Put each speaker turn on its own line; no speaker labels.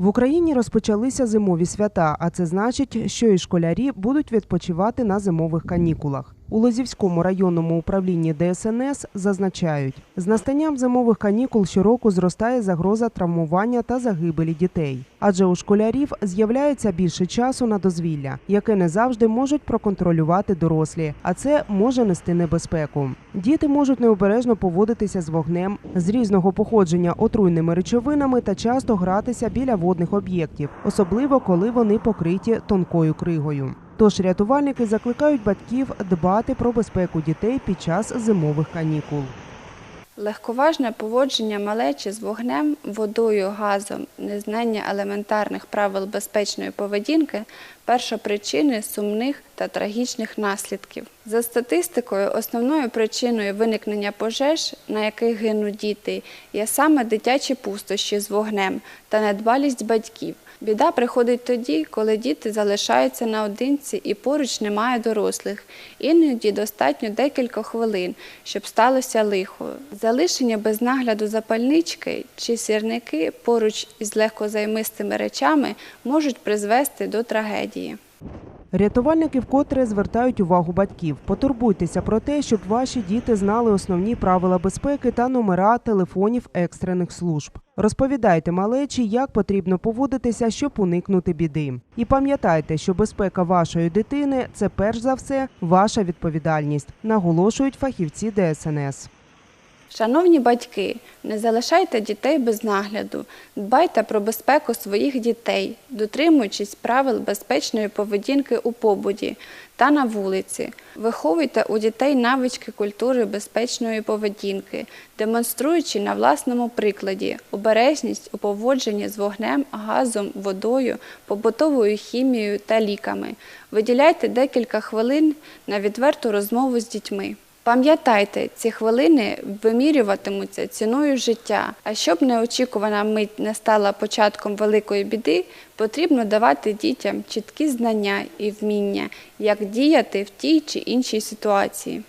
В Україні розпочалися зимові свята, а це значить, що і школярі будуть відпочивати на зимових канікулах. У Лозівському районному управлінні ДСНС зазначають, з настанням зимових канікул щороку зростає загроза травмування та загибелі дітей, адже у школярів з'являється більше часу на дозвілля, яке не завжди можуть проконтролювати дорослі, а це може нести небезпеку. Діти можуть необережно поводитися з вогнем, з різного походження отруйними речовинами та часто гратися біля водних об'єктів, особливо коли вони покриті тонкою кригою. Тож рятувальники закликають батьків дбати про безпеку дітей під час зимових канікул.
Легковажне поводження малечі з вогнем, водою, газом, незнання елементарних правил безпечної поведінки першопричини сумних та трагічних наслідків. За статистикою, основною причиною виникнення пожеж, на яких гинуть діти, є саме дитячі пустощі з вогнем та недбалість батьків. Біда приходить тоді, коли діти залишаються наодинці і поруч немає дорослих. Іноді достатньо декілька хвилин, щоб сталося лихо. Залишення без нагляду запальнички чи сірники поруч із легкозаймистими речами можуть призвести до трагедії.
Рятувальники вкотре звертають увагу батьків. Потурбуйтеся про те, щоб ваші діти знали основні правила безпеки та номера телефонів екстрених служб. Розповідайте малечі, як потрібно поводитися, щоб уникнути біди. І пам'ятайте, що безпека вашої дитини це перш за все ваша відповідальність, наголошують фахівці ДСНС.
Шановні батьки, не залишайте дітей без нагляду, дбайте про безпеку своїх дітей, дотримуючись правил безпечної поведінки у побуті та на вулиці. Виховуйте у дітей навички культури безпечної поведінки, демонструючи на власному прикладі обережність у поводженні з вогнем, газом, водою, побутовою хімією та ліками. Виділяйте декілька хвилин на відверту розмову з дітьми. Пам'ятайте, ці хвилини вимірюватимуться ціною життя. А щоб неочікувана мить не стала початком великої біди, потрібно давати дітям чіткі знання і вміння, як діяти в тій чи іншій ситуації.